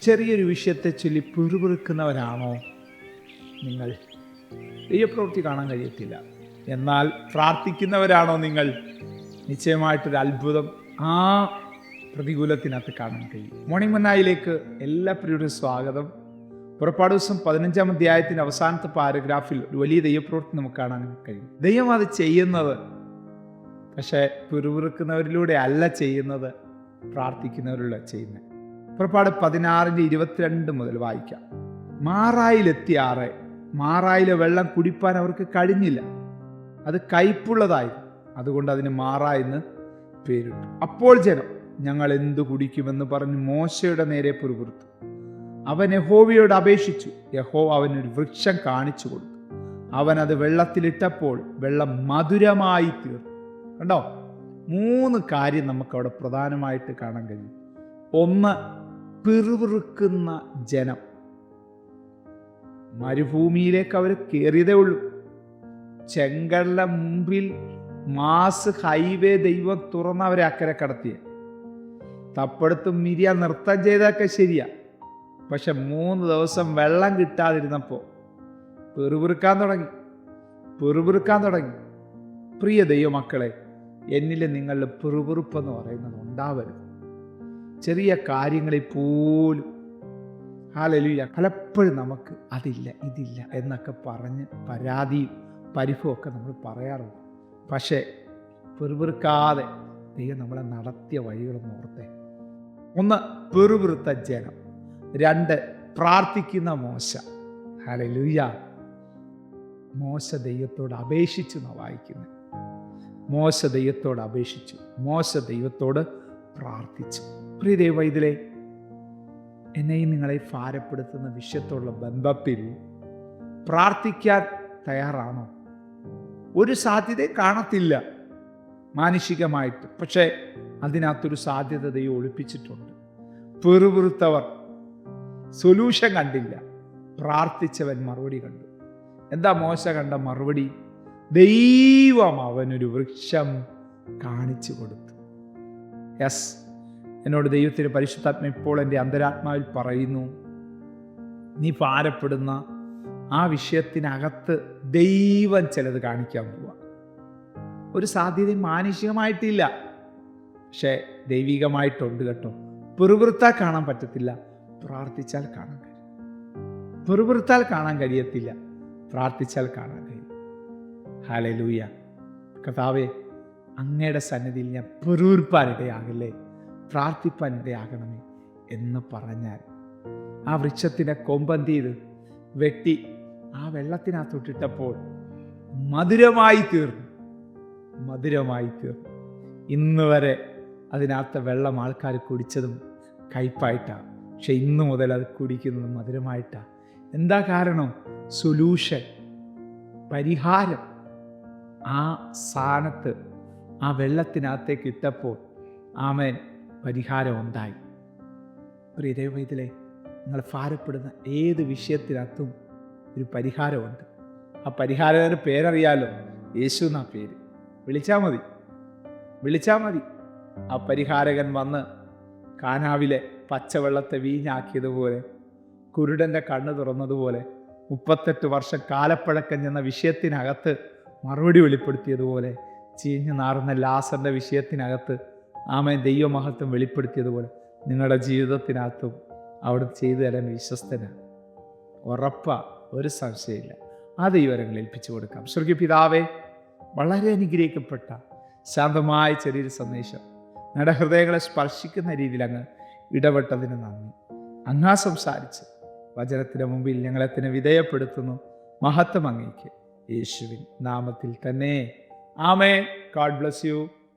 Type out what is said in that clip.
ചെറിയൊരു വിഷയത്തെ ചൊല്ലി പിറുപിറുക്കുന്നവരാണോ നിങ്ങൾ? ദൈവപ്രവൃത്തി കാണാൻ കഴിയത്തില്ല. എന്നാൽ പ്രാർത്ഥിക്കുന്നവരാണോ നിങ്ങൾ? നിശ്ചയമായിട്ടൊരു അത്ഭുതം ആ പ്രതികൂലത്തിനകത്ത് കാണാൻ കഴിയും. മോർണിംഗ് മന്നായിലേക്ക് എല്ലാ പ്രിയുടെ സ്വാഗതം. പുറപ്പാട് ദിവസം പതിനഞ്ചാം അധ്യായത്തിന്റെ അവസാനത്തെ പാരഗ്രാഫിൽ ഒരു വലിയ ദൈവപ്രവൃത്തി നമുക്ക് കാണാൻ കഴിയും. ദൈവം അത് ചെയ്യുന്നത് പക്ഷേ പിറുപിറുക്കുന്നവരിലൂടെ അല്ല ചെയ്യുന്നത് പ്രാർത്ഥിക്കുന്നവരിലൂടെ ചെയ്യുന്നത്. പുറപ്പാട് പതിനാറിന്റെ ഇരുപത്തിരണ്ട് മുതൽ വായിക്കാം. മാറായിലെത്തി ആറ്. മാറായിലെ വെള്ളം കുടിപ്പാൻ അവർക്ക് കഴിഞ്ഞില്ല. അത് കയ്പുള്ളതായി. അതുകൊണ്ട് അതിന് മാറാ എന്ന് പേരിട്ടു. അപ്പോൾ ജനം ഞങ്ങൾ എന്തു കുടിക്കുമെന്ന് പറഞ്ഞ് മോശയുടെ നേരെ പുറപുറത്തു അവൻ യഹോവയോട് അപേക്ഷിച്ചു. യഹോ അവനൊരു വൃക്ഷം കാണിച്ചു കൊടുത്തു. അവൻ അത് വെള്ളത്തിലിട്ടപ്പോൾ വെള്ളം മധുരമായി തീർന്നു. കണ്ടോ? മൂന്ന് കാര്യം നമുക്കവിടെ പ്രധാനമായിട്ട് കാണാൻ കഴിയും. ഒന്ന് പിറുപിറുക്കുന്ന ജനം. മരുഭൂമിയിലേക്ക് അവർ കയറിയതേ ഉള്ളൂ. ചെങ്കടല മുമ്പിൽ മാസ് ഹൈവേ ദൈവം തുറന്ന് അവരെ അക്കരെ കടത്തിയ. തപ്പടുത്ത് മിരിയ നൃത്തം ചെയ്തൊക്കെ ശരിയാ. പക്ഷെ മൂന്ന് ദിവസം വെള്ളം കിട്ടാതിരുന്നപ്പോൾ പെറുപിറുക്കാൻ തുടങ്ങി. പെറുപിറുക്കാൻ തുടങ്ങി. പ്രിയ ദൈവമക്കളെ എന്നിൽ നിങ്ങളുടെ പെറുപിറുപ്പെന്ന് പറയുന്നത് ഉണ്ടാവരുത്. ചെറിയ കാര്യങ്ങളിൽ പോലും. ഹാലലുയ പലപ്പോഴും നമുക്ക് അതില്ല ഇതില്ല എന്നൊക്കെ പറഞ്ഞ് പരാതിയും പരിഭവമൊക്കെ നമ്മൾ പറയാറുണ്ട്. പക്ഷേ പെറുപിറുക്കാതെ ദൈവം നമ്മളെ നടത്തിയ വഴികളൊന്ന് ഓർത്തേ. ഒന്ന് പെറുപിറുത്ത ജനം. രണ്ട് പ്രാർത്ഥിക്കുന്ന മോശ. ഹാലലുയ മോശ ദൈവത്തോട് അപേക്ഷിച്ചു എന്നാണ് വായിക്കുന്നത് മോശ ദൈവത്തോട് അപേക്ഷിച്ചു. മോശ ദൈവത്തോട് പ്രാർത്ഥിച്ചു. പ്രിയ ഇതിലെ എന്നെയും നിങ്ങളെ ഭാരപ്പെടുത്തുന്ന വിഷയത്തോടുള്ള ബന്ധത്തിൽ പ്രാർത്ഥിക്കാൻ തയ്യാറാണോ? ഒരു സാധ്യത കാണത്തില്ല മാനുഷികമായിട്ട്. പക്ഷേ അതിനകത്തൊരു സാധ്യത ദൈവം ഒളിപ്പിച്ചിട്ടുണ്ട്. പെറുപിറുത്തവർ സൊല്യൂഷൻ കണ്ടില്ല. പ്രാർത്ഥിച്ചവൻ മറുപടി കണ്ടു. എന്താ മോശ കണ്ട മറുപടി? ദൈവം അവനൊരു വൃക്ഷം കാണിച്ചു കൊടുത്തു. യെസ് എന്നോട് ദൈവത്തിന്റെ പരിശുദ്ധാത്മ ഇപ്പോൾ എന്റെ അന്തരാത്മാവിൽ പറയുന്നു നീ ഭാരപ്പെടുന്ന ആ വിഷയത്തിനകത്ത് ദൈവം ചിലത് കാണിക്കാൻ പോവാ. ഒരു സാധ്യത മാനുഷികമായിട്ടില്ല. പക്ഷേ ദൈവികമായിട്ടുണ്ട് കേട്ടോ. പെറുപിറുത്താൽ കാണാൻ പറ്റത്തില്ല. പ്രാർത്ഥിച്ചാൽ കാണാൻ കഴിയും. പെറുപിറുത്താൽ കാണാൻ കഴിയത്തില്ല. പ്രാർത്ഥിച്ചാൽ കാണാൻ കഴിയും. ഹാലേ ലൂയ കഥാവേ അങ്ങയുടെ സന്നിധിയിൽ ഞാൻ പെറുവിർപ്പാനിടയാകല്ലേ പ്രാർത്ഥിപ്പാനിടയാകണമേ എന്ന് പറഞ്ഞാൽ ആ വൃക്ഷത്തിനെ കൊമ്പന്തി വെട്ടി ആ വെള്ളത്തിനകത്തോട്ടിട്ടപ്പോൾ മധുരമായി തീർന്നു. മധുരമായി തീർന്നു. ഇന്ന് വരെ അതിനകത്ത് വെള്ളം ആൾക്കാർ കുടിച്ചതും കയ്പായിട്ടാണ് പക്ഷെ ഇന്നു മുതൽ അത് കുടിക്കുന്നത് മധുരമായിട്ടാണ് എന്താ കാരണം? സൊല്യൂഷൻ പരിഹാരം. ആ സ്ഥാനത്ത് ആ വെള്ളത്തിനകത്തേക്ക് ഇട്ടപ്പോൾ ആമേൻ പരിഹാരം ഉണ്ടായി പ്രിയദേവത്തിലെ നിങ്ങൾ ഭാരപ്പെടുന്ന ഏത് വിഷയത്തിനകത്തും ഒരു പരിഹാരമുണ്ട്. ആ പരിഹാരത്തിന് പേരറിയാലോ? യേശു എന്നാ പേര്. വിളിച്ചാൽ മതി. വിളിച്ചാൽ മതി. ആ പരിഹാരകൻ വന്ന് കാനാവിലെ പച്ചവെള്ളത്തെ വീഞ്ഞാക്കിയതുപോലെ കുരുടന്റെ കണ്ണ് തുറന്നതുപോലെ മുപ്പത്തെട്ട് വർഷം കാലപ്പഴക്കം ചെന്ന വിഷയത്തിനകത്ത് മറുപടി വെളിപ്പെടുത്തിയതുപോലെ ചീഞ്ഞു നാറുന്ന ലാസറിന്റെ വിഷയത്തിനകത്ത് ആമൻ. ദൈവമഹത്വം വെളിപ്പെടുത്തിയതുപോലെ നിങ്ങളുടെ ജീവിതത്തിനകത്തും അവിടെ ചെയ്തു തരാൻ വിശ്വസ്തനാണ് ഉറപ്പാ ഒരു സംശയമില്ല ആ ദൈവരങ്ങൾ ഏൽപ്പിച്ചു കൊടുക്കാം. സ്വർഗീയ പിതാവേ വളരെ അനുഗ്രഹിക്കപ്പെട്ട ശാന്തമായ ചെറിയൊരു സന്ദേശം. നിങ്ങളുടെ ഹൃദയങ്ങളെ സ്പർശിക്കുന്ന രീതിയിൽ അങ്ങ് ഇടപെട്ടതിന് നന്ദി. അങ്ങാ സംസാരിച്ച് വചനത്തിന് മുമ്പിൽ ഞങ്ങളെ തന്നെ വിധേയപ്പെടുത്തുന്നു. മഹത്വം അങ്ങേക്ക്. യേശുവിൻ നാമത്തിൽ തന്നെ. ആമേ ഗാഡ് ബ്ലസ് യു